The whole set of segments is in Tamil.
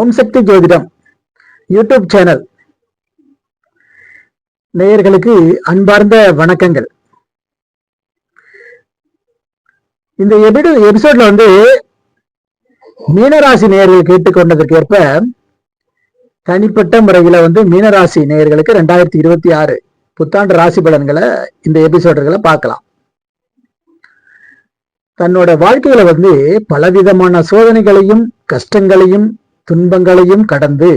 ஓம் சக்தி ஜோதிடம் யூடியூப் சேனல். நேயர்களுக்கு அன்பார்ந்த வணக்கங்கள். இந்த எபிடு எபிசோட்ல வந்து மீனராசி நேயர்கள் கேட்டுக்கொண்டதற்கு ஏற்ப தனிப்பட்ட முறையில வந்து மீனராசி நேயர்களுக்கு ரெண்டாயிரத்தி இருபத்தி ஆறு புத்தாண்டு ராசி பலன்களை இந்த எபிசோடுகளை பார்க்கலாம். தன்னோட வாழ்க்கையில வந்து பலவிதமான சோதனைகளையும் கஷ்டங்களையும் துன்பங்களையும் கடந்து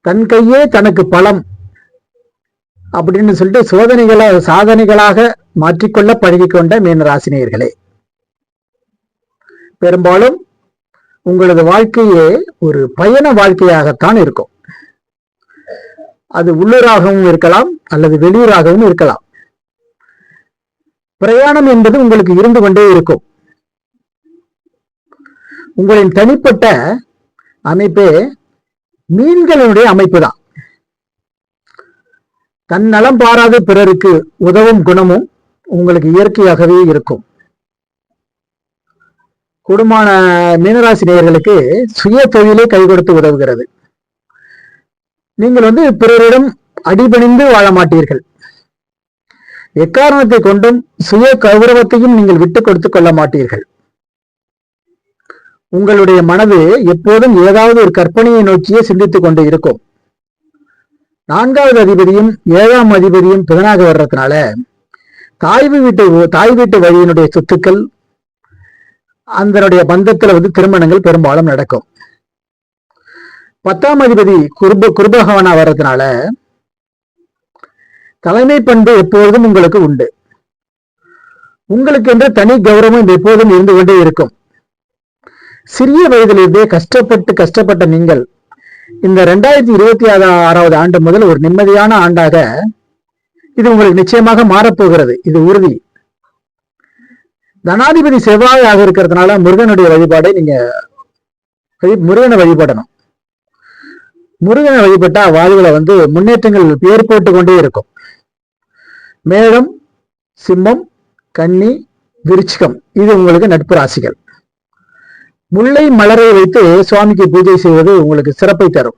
தன் கையே தனக்கு பலம் அப்படின்னு சொல்லிட்டு சோதனைகளை சாதனைகளாக மாற்றிக்கொள்ள பழகிக்கொண்ட மீனராசினியர்களே. பெரும்பாலும் உங்களது வாழ்க்கையே ஒரு பயண வாழ்க்கையாகத்தான் இருக்கும். அது உள்ளூராகவும் இருக்கலாம் அல்லது வெளியூராகவும் இருக்கலாம். பிரயாணம் என்பது உங்களுக்கு இருந்து கொண்டே இருக்கும். உங்களின் தனிப்பட்ட அமைப்பே மீன்களுடைய அமைப்பு தான் தன் நலம் பாராத பிறருக்கு உதவும் குணமும் உங்களுக்கு இயற்கையாகவே இருக்கும். குடும்பமான மீனராசி நேயர்களுக்கு சுய தொழிலே கை கொடுத்து உதவுகிறது. நீங்கள் வந்து பிறரிடம் அடிபணிந்து வாழ மாட்டீர்கள். எக்காரணத்தை கொண்டும் சுய கௌரவத்தையும் நீங்கள் விட்டுக் கொடுத்துக் கொள்ள மாட்டீர்கள். உங்களுடைய மனது எப்போதும் ஏதாவது ஒரு கற்பனையை நோக்கியே சிந்தித்துக் கொண்டு இருக்கும். நான்காவது அதிபதியும் ஏழாம் அதிபதியும் புதனாக வர்றதுனால தாய் வீட்டு தாய் வீட்டு வழியினுடைய சொத்துக்கள் அதனுடைய பந்தத்துல வந்து திருமணங்கள் பெரும்பாலும் நடக்கும். பத்தாம் அதிபதி குருப குருபகவனா வர்றதுனால தலைமை பண்பு எப்பொழுதும் உங்களுக்கு உண்டு. உங்களுக்கு என்ற தனி கௌரவம் எப்போதும் இருந்து கொண்டே இருக்கும். சிறிய வயதிலிருந்தே கஷ்டப்பட்டு கஷ்டப்பட்ட நீங்கள் இந்த ரெண்டாயிரத்தி இருபத்தி ஆறாவது ஆண்டு முதல் ஒரு நிம்மதியான ஆண்டாக இது உங்களுக்கு நிச்சயமாக மாறப்போகிறது. இது உறுதி. தனாதிபதி செவ்வாயாக இருக்கிறதுனால முருகனுடைய வழிபாடை நீங்க முருகனை வழிபடணும். முருகனை வழிபட்டா வாழ்வுல வந்து முன்னேற்றங்கள் ஏற்பட்டு கொண்டே இருக்கும். மேலும் சிம்மம் கன்னி விருச்சிகம் இது உங்களுக்கு நட்பு ராசிகள். முல்லை மலரை வைத்து சுவாமிக்கு பூஜை செய்வது உங்களுக்கு சிறப்பை தரும்.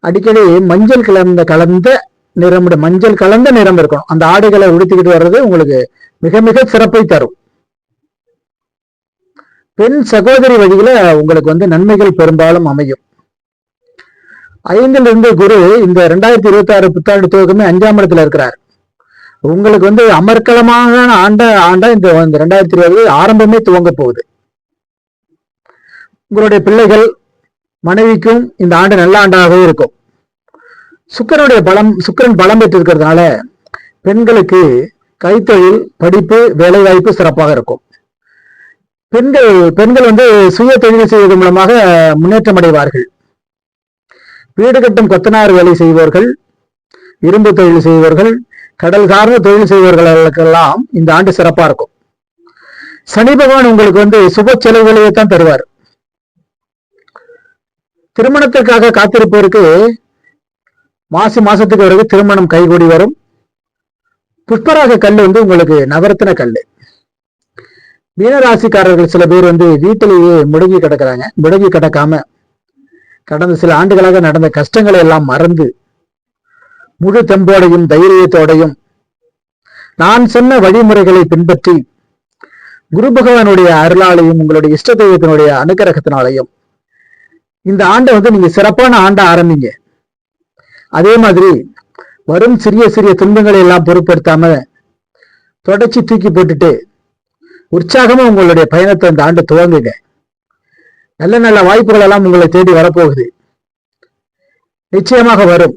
அடிக்கடி மஞ்சள் கலந்த கலந்த நிறம் மஞ்சள் கலந்த நிறம் இருக்கணும். அந்த ஆடைகளை உடுத்திக்கிட்டு வர்றது உங்களுக்கு மிக மிக சிறப்பை தரும். பெண் சகோதரி வழியில உங்களுக்கு வந்து நன்மைகள் பெரும்பாலும் அமையும். ஐந்திலிருந்து குரு இந்த ரெண்டாயிரத்தி இருபத்தி ஆறு புத்தாண்டு துவக்கமே அஞ்சாம் இடத்துல இருக்கிறார். உங்களுக்கு வந்து அமர்க்கலமான ஆண்ட ஆண்டா இந்த ரெண்டாயிரத்தி இருபது ஆரம்பமே துவங்க போகுது. உங்களுடைய பிள்ளைகள் மனைவிக்கும் இந்த ஆண்டு நல்ல ஆண்டாகவே இருக்கும். சுக்கரனுடைய பலம் சுக்கரன் பலம் பெற்றிருக்கிறதுனால பெண்களுக்கு கைத்தொழில் படிப்பு வேலை வாய்ப்பு சிறப்பாக இருக்கும். பெண்கள் பெண்கள் வந்து சுய தொழில் செய்வதன் மூலமாக முன்னேற்றம் அடைவார்கள். வீடு கட்டும் கொத்தனார் வேலை செய்பவர்கள் இரும்பு தொழில் செய்பவர்கள் கடல் சார்ந்த தொழில் செய்பவர்களுக்கெல்லாம் இந்த ஆண்டு சிறப்பா இருக்கும். சனி பகவான் உங்களுக்கு வந்து சுப செலவுகளையே தான் தருவார். திருமணத்திற்காக காத்திருப்பவருக்கு மாசி மாசத்துக்கு பிறகு திருமணம் கைகூடி வரும். புஷ்பராக கல் வந்து உங்களுக்கு நவரத்தின கல் மீனராசிக்காரர்கள் சில பேர் வந்து வீட்டிலேயே முடங்கி கிடக்குறாங்க. முடங்கி கிடக்காம கடந்த சில ஆண்டுகளாக நடந்த கஷ்டங்களை எல்லாம் மறந்து முழு தெம்போடையும் தைரியத்தோடையும். நான் சொன்ன வழிமுறைகளை பின்பற்றி குரு பகவானுடைய அருளாலையும் உங்களுடைய இஷ்ட தெய்வத்தினுடைய அனுகிரகத்தினாலையும் இந்த ஆண்டை வந்து நீங்க சிறப்பான ஆண்டை ஆரம்பிங்க. அதே மாதிரி வரும் சிறிய சிறிய துன்பங்களை எல்லாம் பொருட்படுத்தாம தொடச்சி தூக்கி போட்டுட்டு உற்சாகமா உங்களுடைய பயணத்தை அந்த ஆண்டு துவங்குங்க. நல்ல நல்ல வாய்ப்புகள் எல்லாம் உங்களை தேடி வரப்போகுது. நிச்சயமாக வரும்.